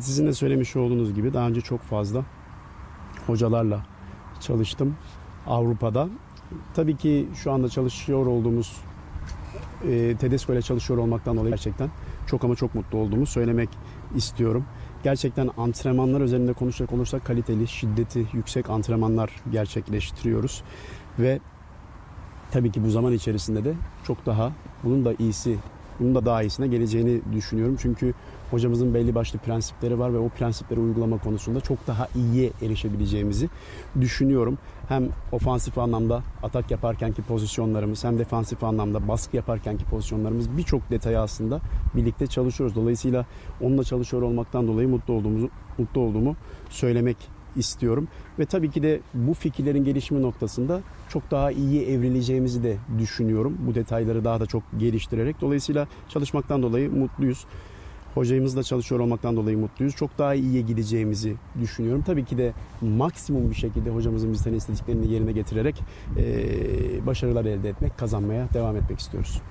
Sizin de söylemiş olduğunuz gibi daha önce çok fazla hocalarla çalıştım Avrupa'da. Tabii ki şu anda çalışıyor olduğumuz e, Tedesco ile çalışıyor olmaktan dolayı gerçekten çok ama çok mutlu olduğumu söylemek istiyorum. Gerçekten antrenmanlar üzerinde konuşacak olursak kaliteli, şiddeti yüksek antrenmanlar gerçekleştiriyoruz ve tabii ki bu zaman içerisinde de çok daha bunun da iyisi, bunun da daha iyisine geleceğini düşünüyorum. Çünkü hocamızın belli başlı prensipleri var ve o prensipleri uygulama konusunda çok daha iyiye erişebileceğimizi düşünüyorum. Hem ofansif anlamda atak yaparkenki pozisyonlarımız hem defansif anlamda baskı yaparkenki pozisyonlarımız birçok detayı aslında birlikte çalışıyoruz. Dolayısıyla onunla çalışıyor olmaktan dolayı mutlu olduğumuzu mutlu olduğumu söylemek istiyorum ve tabii ki de bu fikirlerin gelişimi noktasında çok daha iyi evrileceğimizi de düşünüyorum. Bu detayları daha da çok geliştirerek dolayısıyla çalışmaktan dolayı mutluyuz. Hocamızla çalışıyor olmaktan dolayı mutluyuz. Çok daha iyiye gideceğimizi düşünüyorum. Tabii ki de maksimum bir şekilde hocamızın bizden istediklerini yerine getirerek eee, başarılar elde etmek, kazanmaya devam etmek istiyoruz.